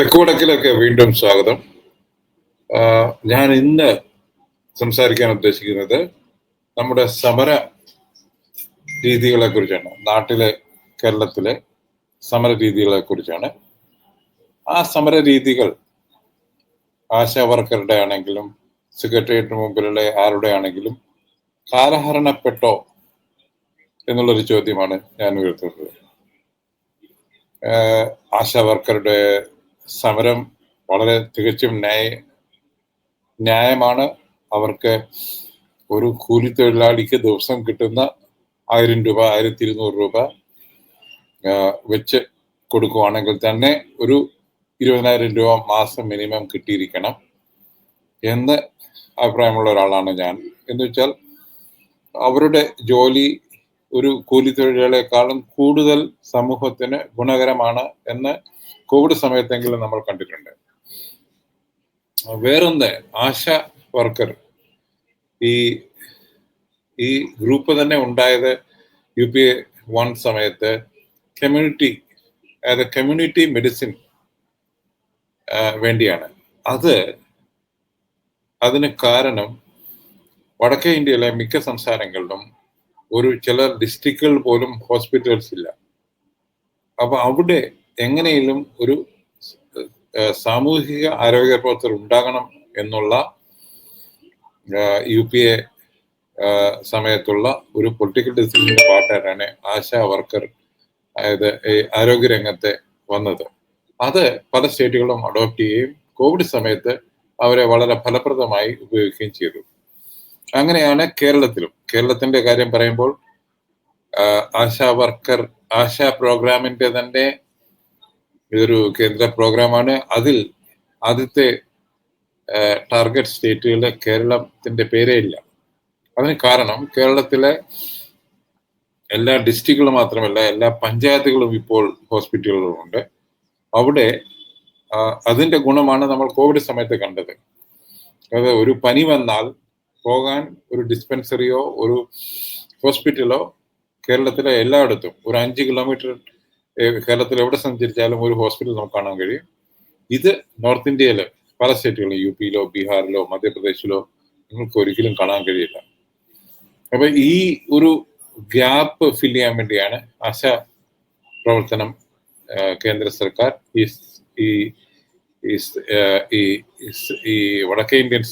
തെക്കുവടക്കിലേക്ക് വീണ്ടും സ്വാഗതം. ഞാൻ ഇന്ന് സംസാരിക്കാൻ ഉദ്ദേശിക്കുന്നത് നമ്മുടെ സമര രീതികളെ കുറിച്ചാണ് നാട്ടിലെ കേരളത്തിലെ സമര രീതികളെ കുറിച്ചാണ് ആ സമര രീതികൾ ആശാ വർക്കറുടെ ആണെങ്കിലും സെക്രട്ടേറിയറ്റിന് മുമ്പിലുള്ള ആരുടെ ആണെങ്കിലും കാലഹരണപ്പെട്ടോ എന്നുള്ളൊരു ചോദ്യമാണ് ഞാൻ ഉയർത്തുന്നത്. ആശാവർക്കറുടെ ആശാ വർക്കറുടെ സമരം വളരെ തികച്ചും ന്യായ ന്യായമാണ്. അവർക്ക് ഒരു കൂലി തൊഴിലാളിക്ക് ദിവസം കിട്ടുന്ന ആയിരം രൂപ ആയിരത്തി ഇരുന്നൂറ് രൂപ വെച്ച് കൊടുക്കുവാണെങ്കിൽ തന്നെ ഒരു ഇരുപതിനായിരം രൂപ മാസം മിനിമം കിട്ടിയിരിക്കണം എന്ന് അഭിപ്രായമുള്ള ഒരാളാണ് ഞാൻ. എന്ന് വെച്ചാൽ അവരുടെ ജോലി ഒരു കൂലി തൊഴിലാളിയെക്കാളും കൂടുതൽ സമൂഹത്തിന് ഗുണകരമാണ് എന്ന് കോവിഡ് സമയത്തെങ്കിലും നമ്മൾ കണ്ടിട്ടുണ്ട്. വേറൊന്ന് ആശ വർക്കർ. ഈ ഈ ഗ്രൂപ്പ് തന്നെ ഉണ്ടായത് യു പി എ വൺ സമയത്ത് കമ്മ്യൂണിറ്റി അതായത് കമ്മ്യൂണിറ്റി മെഡിസിൻ വേണ്ടിയാണ്. അത് അതിന് കാരണം വടക്കേ ഇന്ത്യയിലെ മിക്ക സംസ്ഥാനങ്ങളിലും ഒരു ചില ഡിസ്ട്രിക്റ്റുകൾ പോലും ഹോസ്പിറ്റൽസ് ഇല്ല. അപ്പൊ അവിടെ എങ്ങനെയും ഒരു സാമൂഹിക ആരോഗ്യ പ്രവർത്തകർ ഉണ്ടാകണം എന്നുള്ള യു പി എ സമയത്തുള്ള ഒരു പൊളിറ്റിക്കൽ ഡിസിഷന്റെ പാർട്ടായിട്ടാണ് ആശാ വർക്കർ അതായത് ഈ ആരോഗ്യ രംഗത്തെ വന്നത്. അത് പല സ്റ്റേറ്റുകളും അഡോപ്റ്റ് ചെയ്യുകയും കോവിഡ് സമയത്ത് അവരെ വളരെ ഫലപ്രദമായി ഉപയോഗിക്കുകയും ചെയ്തു. അങ്ങനെയാണ് കേരളത്തിലും. കേരളത്തിന്റെ കാര്യം പറയുമ്പോൾ ആശാ വർക്കർ ആശാ പ്രോഗ്രാമിന്റെ തന്നെ ഇതൊരു കേന്ദ്ര പ്രോഗ്രാമാണ്. അതിൽ ആദ്യത്തെ ടാർഗറ്റ് സ്റ്റേറ്റുകളുടെ കേരളത്തിന്റെ പേരേ ഇല്ല. അതിന് കാരണം കേരളത്തിലെ എല്ലാ ഡിസ്ട്രിക്റ്റുകളും മാത്രമല്ല എല്ലാ പഞ്ചായത്തുകളും ഇപ്പോൾ ഹോസ്പിറ്റലുകളുണ്ട്. അവിടെ അതിന്റെ ഗുണമാണ് നമ്മൾ കോവിഡ് സമയത്ത് കണ്ടത്. അത് ഒരു പനി വന്നാൽ പോകാൻ ഒരു ഡിസ്പെൻസറിയോ ഒരു ഹോസ്പിറ്റലോ കേരളത്തിലെ എല്ലായിടത്തും ഒരു അഞ്ച് കിലോമീറ്റർ കേരളത്തിൽ എവിടെ സഞ്ചരിച്ചാലും ഒരു ഹോസ്പിറ്റൽ നമുക്ക് കാണാൻ കഴിയും. ഇത് നോർത്ത് ഇന്ത്യയിലെ പല സ്റ്റേറ്റുകളിലും യു പിയിലോ ബീഹാറിലോ മധ്യപ്രദേശിലോ നിങ്ങൾക്ക് ഒരിക്കലും കാണാൻ കഴിയില്ല. അപ്പൊ ഈ ഒരു ഗ്യാപ്പ് ഫിൽ ചെയ്യാൻ വേണ്ടിയാണ് ആശ പ്രവർത്തനം കേന്ദ്ര സർക്കാർ ഈ ഈ ഈ വടക്കേ ഇന്ത്യൻ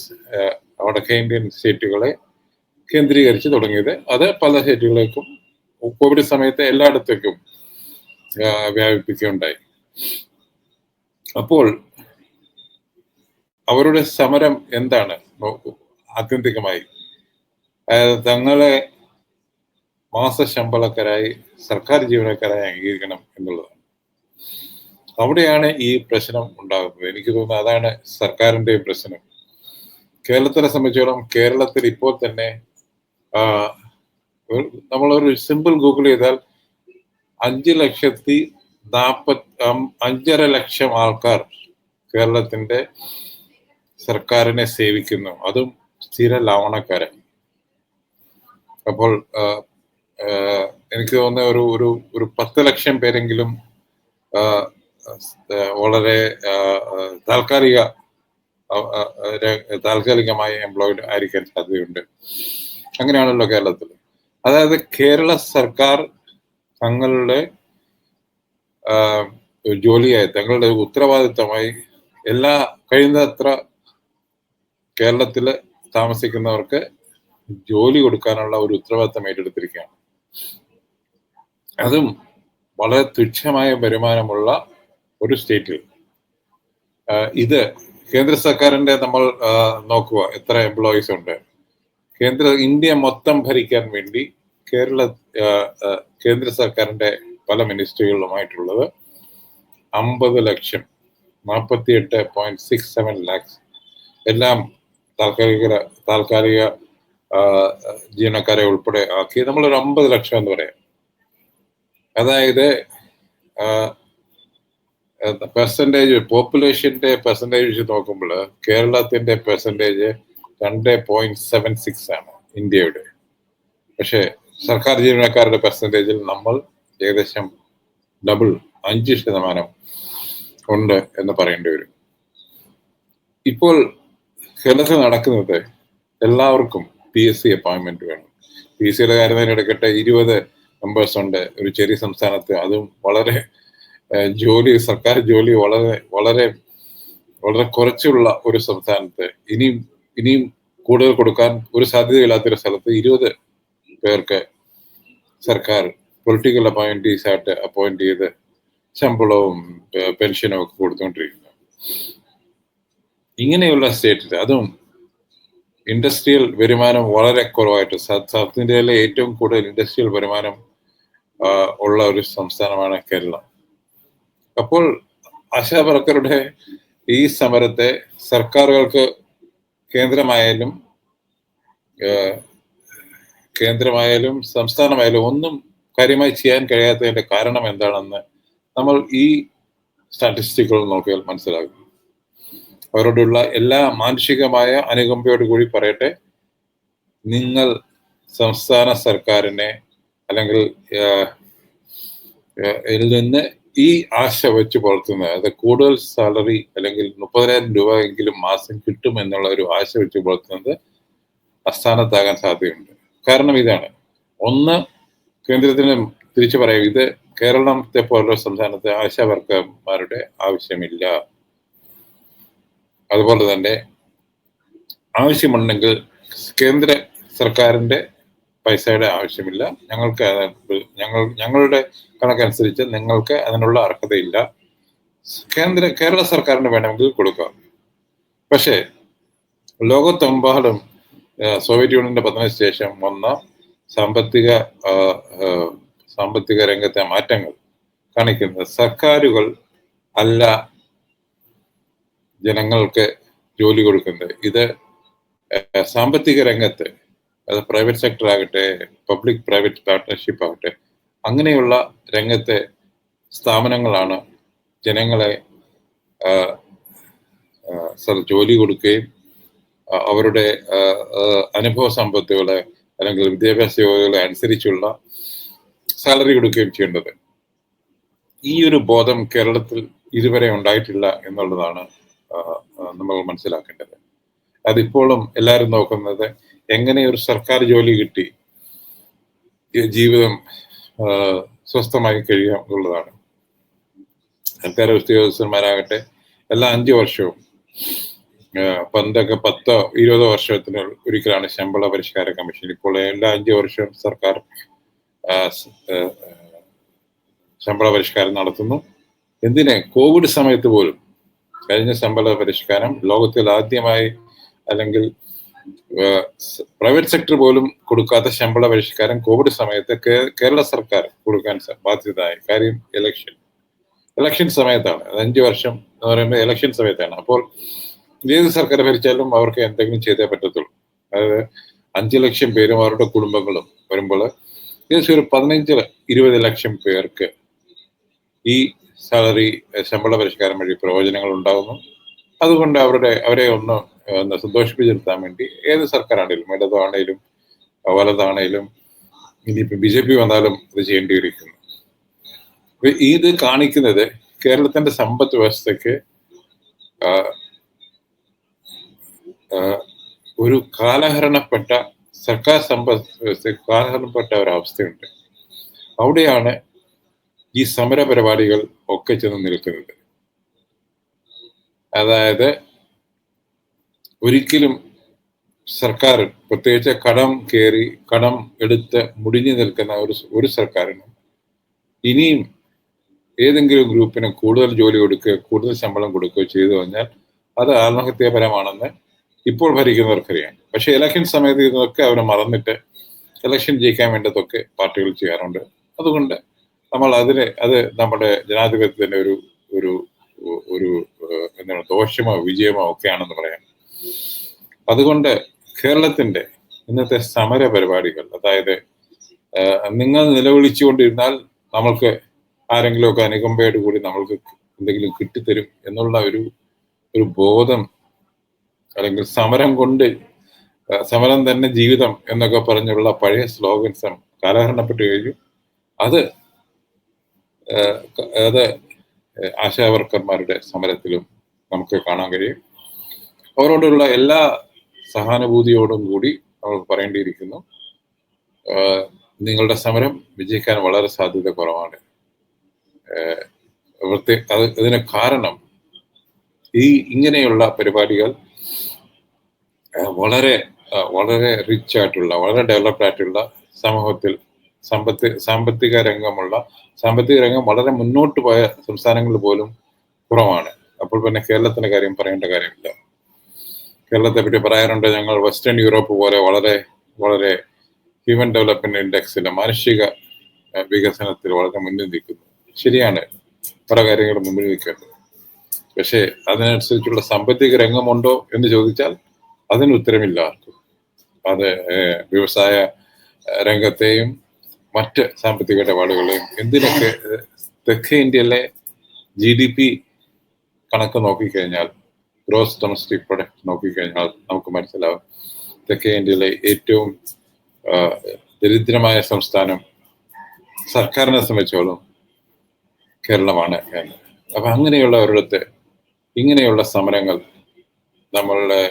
വടക്കേ ഇന്ത്യൻ സ്റ്റേറ്റുകളെ കേന്ദ്രീകരിച്ച് തുടങ്ങിയത്. അത് പല സ്റ്റേറ്റുകളിലേക്കും കോവിഡ് സമയത്ത് എല്ലായിടത്തേക്കും വ്യാപിപ്പിക്കുകയുണ്ടായി. അപ്പോൾ അവരുടെ സമരം എന്താണ്? ആത്യന്തികമായി. തങ്ങളെ മാസശമ്പളക്കാരായി സർക്കാർ ജീവനക്കാരായി അംഗീകരിക്കണം എന്നുള്ളതാണ്. അവിടെയാണ് ഈ പ്രശ്നം ഉണ്ടാകുന്നത്. എനിക്ക് തോന്നുന്നത് അതാണ് സർക്കാരിന്റെ പ്രശ്നം. കേരളത്തിനെ സംബന്ധിച്ചോളം കേരളത്തിൽ ഇപ്പോൾ തന്നെ നമ്മളൊരു സിമ്പിൾ ഗൂഗിൾ ചെയ്താൽ അഞ്ച് ലക്ഷത്തി നാപ്പത്തി അഞ്ചര ലക്ഷം ആൾക്കാർ കേരളത്തിന്റെ സർക്കാരിനെ സേവിക്കുന്നു. അതും സ്ഥിര ലാവണക്കാരൻ അപ്പോൾ എനിക്ക് തോന്നുന്ന ഒരു ഒരു ഒരു പത്ത് ലക്ഷം പേരെങ്കിലും വളരെ താൽക്കാലിക താൽക്കാലികമായി എംപ്ലോയിഡ് ആയിരിക്കാൻ സാധ്യതയുണ്ട്. അങ്ങനെയാണല്ലോ കേരളത്തിൽ അതായത് കേരള സർക്കാർ തങ്ങളുടെ ജോലിയായി തങ്ങളുടെ ഉത്തരവാദിത്തമായി എല്ലാ കഴിയുന്നത്ര കേരളത്തിൽ താമസിക്കുന്നവർക്ക് ജോലി കൊടുക്കാനുള്ള ഒരു ഉത്തരവാദിത്തം ഏറ്റെടുത്തിരിക്കുകയാണ്. അതും വളരെ തുച്ഛമായ വരുമാനമുള്ള ഒരു സ്റ്റേറ്റിൽ. ഇത് കേന്ദ്ര സർക്കാരിന്റെ നമ്മൾ നോക്കുക എത്ര എംപ്ലോയീസ് ഉണ്ട്. കേന്ദ്ര ഇന്ത്യ മൊത്തം ഭരിക്കാൻ വേണ്ടി കേരള കേന്ദ്ര സർക്കാരിന്റെ പല മിനിസ്ട്രികളിലുമായിട്ടുള്ളത് അമ്പത് ലക്ഷം നാൽപ്പത്തി എട്ട് പോയിന്റ് സിക്സ് സെവൻ ലാക്സ് എല്ലാം താൽക്കാലിക താൽക്കാലിക ജീവനക്കാരെ ഉൾപ്പെടെ ആക്കി. നമ്മളൊരു അമ്പത് ലക്ഷം എന്ന് പറയാം. അതായത് പെർസെന്റേജ് പോപ്പുലേഷന്റെ പെർസെന്റേജ് വെച്ച് നോക്കുമ്പോൾ കേരളത്തിന്റെ പെർസെന്റേജ് രണ്ട് പോയിന്റ് സെവൻ സിക്സ് ആണ് ഇന്ത്യയുടെ. പക്ഷേ സർക്കാർ ജീവനക്കാരുടെ പെർസെന്റേജിൽ നമ്മൾ ഏകദേശം ഡബിൾ അഞ്ച് ശതമാനം ഉണ്ട് എന്ന് പറയേണ്ടി വരും. ഇപ്പോൾ കേരളത്തിൽ നടക്കുന്നത് എല്ലാവർക്കും പി എസ് സി അപ്പോയിൻമെന്റ് വേണം. പി എസ് സിയുടെ കാര്യം തന്നെ എടുക്കട്ടെ. ഇരുപത് മെമ്പേഴ്സ് ഉണ്ട്. ഒരു ചെറിയ സംസ്ഥാനത്ത്. അതും വളരെ ജോലി സർക്കാർ ജോലി വളരെ വളരെ വളരെ കുറച്ചുള്ള ഒരു സംസ്ഥാനത്ത്. ഇനിയും ഇനിയും കൂടുതൽ കൊടുക്കാൻ ഒരു സാധ്യതയില്ലാത്തൊരു സ്ഥലത്ത് ഇരുപത് പേർക്ക് സർക്കാർ പൊളിറ്റിക്കൽ അപ്പോയിന്റീസ് ആയിട്ട് അപ്പോയിന്റ് ചെയ്ത് ശമ്പളവും പെൻഷനും ഒക്കെ കൊടുത്തുകൊണ്ടിരിക്കുന്നു ഇങ്ങനെയുള്ള സ്റ്റേറ്റിൽ അതും ഇൻഡസ്ട്രിയൽ വരുമാനം വളരെ കുറവായിട്ട് സൗത്ത് ഇന്ത്യയിലെ ഏറ്റവും കൂടുതൽ ഇൻഡസ്ട്രിയൽ വരുമാനം ഉള്ള ഒരു സംസ്ഥാനമാണ് കേരളം. അപ്പോൾ ആശാവർക്കറുടെ ഈ സമരത്തെ സർക്കാരുകൾക്ക് കേന്ദ്രമായാലും കേന്ദ്രമായാലും സംസ്ഥാനമായാലും ഒന്നും കാര്യമായി ചെയ്യാൻ കഴിയാത്തതിന്റെ കാരണം എന്താണെന്ന് നമ്മൾ ഈ സ്റ്റാറ്റിസ്റ്റിക്കുകൾ നോക്കിയാൽ മനസ്സിലാകും. അവരോടുള്ള എല്ലാ മാനുഷികമായ അനുകമ്പയോട് കൂടി പറയട്ടെ നിങ്ങൾ സംസ്ഥാന സർക്കാരിനെ അല്ലെങ്കിൽ ഇതിൽ നിന്ന് ഈ ആശ വെച്ച് പുലർത്തുന്നത് അത് കൂടുതൽ സാലറി അല്ലെങ്കിൽ മുപ്പതിനായിരം രൂപ എങ്കിലും മാസം കിട്ടും എന്നുള്ള ഒരു ആശ വെച്ച് പുലർത്തുന്നത് അസ്ഥാനത്താകാൻ സാധ്യതയുണ്ട്. കാരണം ഇതാണ്. ഒന്ന് കേന്ദ്രത്തിന് തിരിച്ചു പറയും ഇത് കേരളത്തെ പോലുള്ള സംസ്ഥാനത്തെ ആശാ വർക്കർമാരുടെ ആവശ്യമില്ല. അതുപോലെ തന്നെ ആവശ്യമുണ്ടെങ്കിൽ കേന്ദ്ര സർക്കാരിന്റെ പൈസയുടെ ആവശ്യമില്ല. ഞങ്ങൾക്ക് ഞങ്ങൾ ഞങ്ങളുടെ കണക്കനുസരിച്ച് നിങ്ങൾക്ക് അതിനുള്ള അർഹതയില്ല. കേന്ദ്ര കേരള സർക്കാരിന് വേണമെങ്കിൽ കൊടുക്കാം. പക്ഷേ ലോകത്തെമ്പാടും സോവിയറ്റ് യൂണിയന്റെ പതനത്തിന് ശേഷം വന്ന സാമ്പത്തിക സാമ്പത്തിക രംഗത്തെ മാറ്റങ്ങൾ കാണിക്കുന്നത് സർക്കാരുകൾ അല്ല ജനങ്ങൾക്ക് ജോലി കൊടുക്കുന്നത്. ഇത് സാമ്പത്തിക രംഗത്ത് അത് പ്രൈവറ്റ് സെക്ടർ ആകട്ടെ പബ്ലിക് പ്രൈവറ്റ് പാർട്ട്ണർഷിപ്പ് ആകട്ടെ അങ്ങനെയുള്ള രംഗത്തെ സ്ഥാപനങ്ങളാണ് ജനങ്ങളെ ജോലി കൊടുക്കുകയും അവരുടെ അനുഭവ സമ്പത്തുകളെ അല്ലെങ്കിൽ വിദ്യാഭ്യാസ യോഗ്യതകളെ അനുസരിച്ചുള്ള സാലറി കൊടുക്കുകയും ചെയ്യേണ്ടത്. ഈ ഒരു ബോധം കേരളത്തിൽ ഇതുവരെ ഉണ്ടായിട്ടില്ല എന്നുള്ളതാണ് നമ്മൾ മനസ്സിലാക്കേണ്ടത്. അതിപ്പോഴും എല്ലാവരും നോക്കുന്നത് എങ്ങനെ ഒരു സർക്കാർ ജോലി കിട്ടി? ജീവിതം സ്വസ്ഥമായി കഴിയാം എന്നുള്ളതാണ്. സർക്കാർ ഉദ്യോഗസ്ഥന്മാരാകട്ടെ എല്ലാ അഞ്ചു വർഷവും പണ്ടൊക്കെ പത്തോ ഇരുപതോ വർഷത്തിന് ഒരിക്കലാണ് ശമ്പള പരിഷ്കാര കമ്മീഷൻ. ഇപ്പോൾ എല്ലാ അഞ്ചു വർഷവും സർക്കാർ ശമ്പള പരിഷ്കാരം നടത്തുന്നു. എന്തിനെ? കോവിഡ് സമയത്ത് പോലും കഴിഞ്ഞ ശമ്പള പരിഷ്കാരം ലോകത്തിൽ ആദ്യമായി അല്ലെങ്കിൽ പ്രൈവറ്റ് സെക്ടർ പോലും കൊടുക്കാത്ത ശമ്പള പരിഷ്കാരം കോവിഡ് സമയത്ത് കേരള സർക്കാർ കൊടുക്കാൻ ബാധ്യതയായി. കാര്യം ഇലക്ഷൻ ഇലക്ഷൻ സമയത്താണ്. അഞ്ച് വർഷം എന്ന് പറയുമ്പോൾ ഇലക്ഷൻ സമയത്താണ്. അപ്പോൾ ഏത് സർക്കാർ ഭരിച്ചാലും അവർക്ക് എന്തെങ്കിലും ചെയ്തേ പറ്റത്തുള്ളൂ. അതായത് അഞ്ചു ലക്ഷം പേരും അവരുടെ കുടുംബങ്ങളും വരുമ്പോൾ ഏകദേശം ഒരു പതിനഞ്ച് ഇരുപത് ലക്ഷം പേർക്ക് ഈ സാലറി ശമ്പള പരിഷ്കാരം വഴി പ്രയോജനങ്ങൾ ഉണ്ടാകുന്നു അതുകൊണ്ട് അവരുടെ അവരെ ഒന്ന് ഒന്ന് സന്തോഷിപ്പിച്ചെടുത്താൻ വേണ്ടി ഏത് സർക്കാരാണേലും ഇടതാണേലും വലതാണേലും ഇനിയിപ്പോ ബി ജെ പി വന്നാലും ഇത് ചെയ്യേണ്ടിയിരിക്കുന്നു അപ്പൊ ഇത് കാണിക്കുന്നത് കേരളത്തിന്റെ സമ്പദ് ആഹ്, ഒരു കാലഹരണപ്പെട്ട സർക്കാർ സമ്പദ് വ്യവസ്ഥയ്ക്ക് കാലഹരണപ്പെട്ട ഒരവസ്ഥയുണ്ട് അവിടെയാണ് ഈ സമര പരിപാടികൾ ഒക്കെ ചെന്ന് നിൽക്കുന്നത്. അതായത് ഒരിക്കലും സർക്കാർ പ്രത്യേകിച്ച് കടം കയറി കടം എടുത്ത് മുടിഞ്ഞു നിൽക്കുന്ന ഒരു ഒരു സർക്കാരിനും ഇനിയും ഏതെങ്കിലും ഗ്രൂപ്പിന് കൂടുതൽ ജോലി കൊടുക്കുകയോ കൂടുതൽ ശമ്പളം കൊടുക്കുകയോ ചെയ്തു കഴിഞ്ഞാൽ അത് ആത്മഹത്യാപരമാണെന്ന് ഇപ്പോൾ ഭരിക്കുന്നവർക്കറിയാം. പക്ഷെ ഇലക്ഷൻ സമയത്ത് ഇതൊക്കെ അവർ മറന്നിട്ട് ഇലക്ഷൻ ജയിക്കാൻ വേണ്ടതൊക്കെ പാർട്ടികൾ ചെയ്യാറുണ്ട്. അതുകൊണ്ട് നമ്മൾ അതിനെ അത് നമ്മുടെ ജനാധിപത്യത്തിന്റെ ഒരു ഒരു ഒരു എന്താണ് ദോഷമോ വിജയമോ ഒക്കെയാണെന്ന് പറയാം. അതുകൊണ്ട് കേരളത്തിന്റെ ഇന്നത്തെ സമര പരിപാടികൾ അതായത് നിങ്ങൾ നിലവിളിച്ചുകൊണ്ടിരുന്നാൽ നമ്മൾക്ക് ആരെങ്കിലുമൊക്കെ അനുകമ്പയോട് കൂടി നമ്മൾക്ക് എന്തെങ്കിലും കിട്ടിത്തരും എന്നുള്ള ഒരു ഒരു ബോധം അല്ലെങ്കിൽ സമരം കൊണ്ട് സമരം തന്നെ ജീവിതം എന്നൊക്കെ പറഞ്ഞുള്ള പഴയ സ്ലോഗൻസ് കാലഹരണപ്പെട്ട് കഴിഞ്ഞു. അത് അത് ആശാവർക്കർമാരുടെ സമരത്തിലും നമുക്ക് കാണാൻ കഴിയും. അവരോടുള്ള എല്ലാ സഹാനുഭൂതിയോടും കൂടി നമ്മൾ പറയേണ്ടിയിരിക്കുന്നു. നിങ്ങളുടെ സമരം വിജയിക്കാൻ വളരെ സാധ്യത കുറവാണ്. ഏഹ് അത് കാരണം ഈ ഇങ്ങനെയുള്ള പരിപാടികൾ വളരെ വളരെ റിച്ച് ആയിട്ടുള്ള വളരെ ഡെവലപ്ഡ് ആയിട്ടുള്ള സമൂഹത്തിൽ സമ്പത്ത് സാമ്പത്തിക രംഗമുള്ള സാമ്പത്തിക രംഗം വളരെ മുന്നോട്ട് പോയ സംസ്ഥാനങ്ങളിൽ പോലും കുറവാണ്. അപ്പോൾ പിന്നെ കേരളത്തിന്റെ കാര്യം പറയേണ്ട കാര്യമില്ല. കേരളത്തെ പറ്റി പറയാറുണ്ട് ഞങ്ങൾ വെസ്റ്റേൺ യൂറോപ്പ് പോലെ വളരെ വളരെ ഹ്യൂമൻ ഡെവലപ്മെന്റ് ഇൻഡെക്സിൽ മാനുഷിക വികസനത്തിൽ വളരെ മുന്നിൽ നിൽക്കുന്നു. ശരിയാണ് പല കാര്യങ്ങളും മുന്നിൽ നിൽക്കേണ്ടത് പക്ഷേ അതിനനുസരിച്ചുള്ള സാമ്പത്തിക രംഗമുണ്ടോ എന്ന് ചോദിച്ചാൽ അതിന് ഉത്തരമില്ല ആർക്കും. അത് വ്യവസായ രംഗത്തെയും മറ്റ് സാമ്പത്തിക ഇടപാടുകളെയും എന്തിനൊക്കെ തെക്കേ ഇന്ത്യയിലെ ജി ഡി പി കണക്ക് നോക്കിക്കഴിഞ്ഞാൽ ഗ്രോസ് ഡൊമസ്റ്റിക് പ്രൊഡക്റ്റ് നോക്കിക്കഴിഞ്ഞാൽ നമുക്ക് മനസ്സിലാവും തെക്കേ ഇന്ത്യയിലെ ഏറ്റവും ദരിദ്രമായ സംസ്ഥാനം സർക്കാരിനെ സംബന്ധിച്ചോളം കേരളമാണ് എന്ന്. അപ്പൊ അങ്ങനെയുള്ള ഒരിടത്ത് ഇങ്ങനെയുള്ള സമരങ്ങൾ നമ്മളുടെ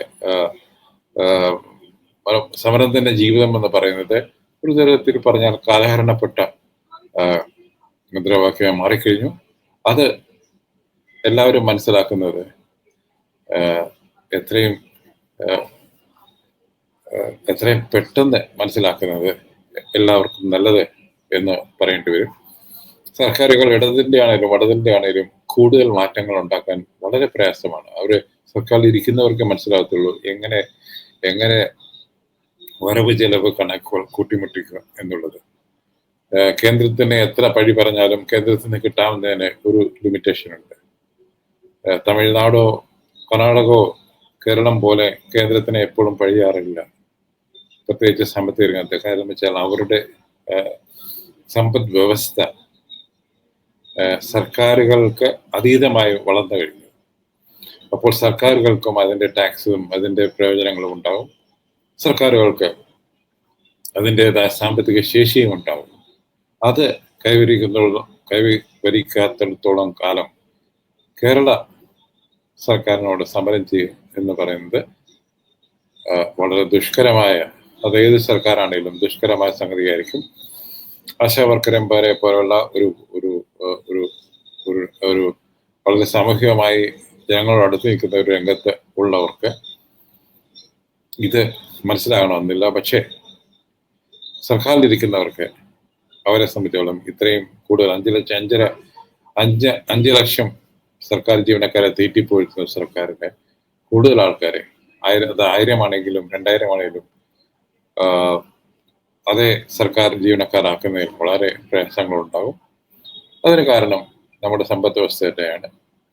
സമരത്തിന്റെ ജീവിതം എന്ന് പറയുന്നത് ഒരു തരത്തിൽ പറഞ്ഞാൽ കാലഹരണപ്പെട്ട മുദ്രാവാക്യമായി മുദ്രാവാക്യം മാറിക്കഴിഞ്ഞു. അത് എല്ലാവരും മനസ്സിലാക്കുന്നത് എത്രയും എത്രയും പെട്ടെന്ന് മനസ്സിലാക്കുന്നത് എല്ലാവർക്കും നല്ലത് എന്ന് പറയേണ്ടി വരും. സർക്കാരുകൾ ഇടതിന്റെ ആണെങ്കിലും വടതിന്റെ ആണെങ്കിലും കൂടുതൽ മാറ്റങ്ങൾ ഉണ്ടാക്കാൻ വളരെ പ്രയാസമാണ്. അവർ സർക്കാരിൽ ഇരിക്കുന്നവർക്ക് മനസ്സിലാകത്തുള്ളൂ എങ്ങനെ എങ്ങനെ വരവ് ചെലവ് കണക്കുകൾ കൂട്ടിമുട്ടിക്കുക എന്നുള്ളത്. കേന്ദ്രത്തിന് എത്ര പഴി പറഞ്ഞാലും കേന്ദ്രത്തിന് കിട്ടാവുന്നതിന് ഒരു ലിമിറ്റേഷൻ ഉണ്ട് തമിഴ്നാടോ കർണാടകയോ കേരളം പോലെ കേന്ദ്രത്തിനെ എപ്പോഴും പഴിയാറില്ല. പ്രത്യേകിച്ച് സാമ്പത്തിക രംഗത്ത്. കാര്യം വെച്ചാൽ അവരുടെ സമ്പദ് വ്യവസ്ഥ സർക്കാരുകൾക്ക് അതീതമായി വളർന്നു കഴിഞ്ഞു. അപ്പോൾ സർക്കാരുകൾക്കും അതിന്റെ ടാക്സും അതിന്റെ പ്രയോജനങ്ങളും ഉണ്ടാവും. സർക്കാരുകൾക്ക് അതിന്റെതായ സാമ്പത്തിക ശേഷിയും ഉണ്ടാവും. അത് കൈവരിക്കുന്നിടത്തോളം കൈവരിക്കാത്തിടത്തോളം കാലം കേരള സർക്കാരിനോട് സമരം ചെയ്യും എന്ന് പറയുന്നത് വളരെ ദുഷ്കരമായ അത് ഏത് സർക്കാരാണെങ്കിലും ദുഷ്കരമായ സംഗതിയായിരിക്കും. ആശാവർക്കരന്മാരെ പോലുള്ള ഒരു ഒരു ഒരു ഒരു ഒരു വളരെ സാമൂഹികമായി ജനങ്ങളോട് അടുത്ത് നിൽക്കുന്ന ഒരു രംഗത്ത് ഉള്ളവർക്ക് ഇത് മനസ്സിലാകണമെന്നില്ല. പക്ഷേ സർക്കാരിലിരിക്കുന്നവർക്ക് അവരെ സംബന്ധിച്ചോളം ഇത്രയും കൂടുതൽ അഞ്ച് ലക്ഷം അഞ്ചര അഞ്ച് അഞ്ച് ലക്ഷം സർക്കാർ ജീവനക്കാരെ തീറ്റിപ്പോയിരുന്ന സർക്കാരിന്റെ കൂടുതൽ ആൾക്കാരെ ആയിരം അത് ആയിരമാണെങ്കിലും രണ്ടായിരമാണെങ്കിലും ആണെങ്കിലും അതേ സർക്കാർ ജീവനക്കാരാക്കുന്നതിൽ വളരെ പ്രയാസങ്ങളുണ്ടാകും. അതിന് കാരണം നമ്മുടെ സമ്പദ് വ്യവസ്ഥ തന്നെയാണ്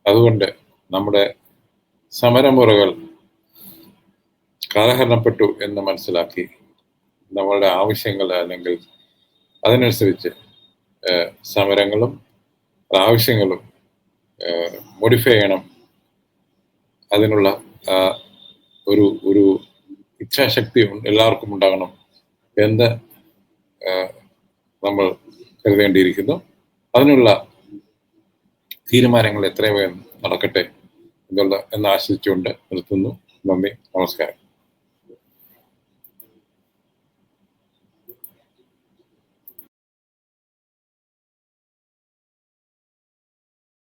അതുകൊണ്ട് നമ്മുടെ സമരമുറകൾ കാലഹരണപ്പെട്ടു എന്ന് മനസ്സിലാക്കി നമ്മളുടെ ആവശ്യങ്ങൾ അല്ലെങ്കിൽ അതിനനുസരിച്ച് സമരങ്ങളും ആവശ്യങ്ങളും മോഡിഫൈ ചെയ്യണം. അതിനുള്ള ഒരു ഒരു ഇച്ഛാശക്തി എല്ലാവർക്കും ഉണ്ടാകണം എന്ന് നമ്മൾ കരുതേണ്ടിയിരിക്കുന്നു. അതിനുള്ള തീരുമാനങ്ങൾ എത്രയും വേഗം നടക്കട്ടെ എന്നുള്ള എന്ന് ആശിച്ചുകൊണ്ട് നിർത്തുന്നു. നന്ദി നമസ്കാരം.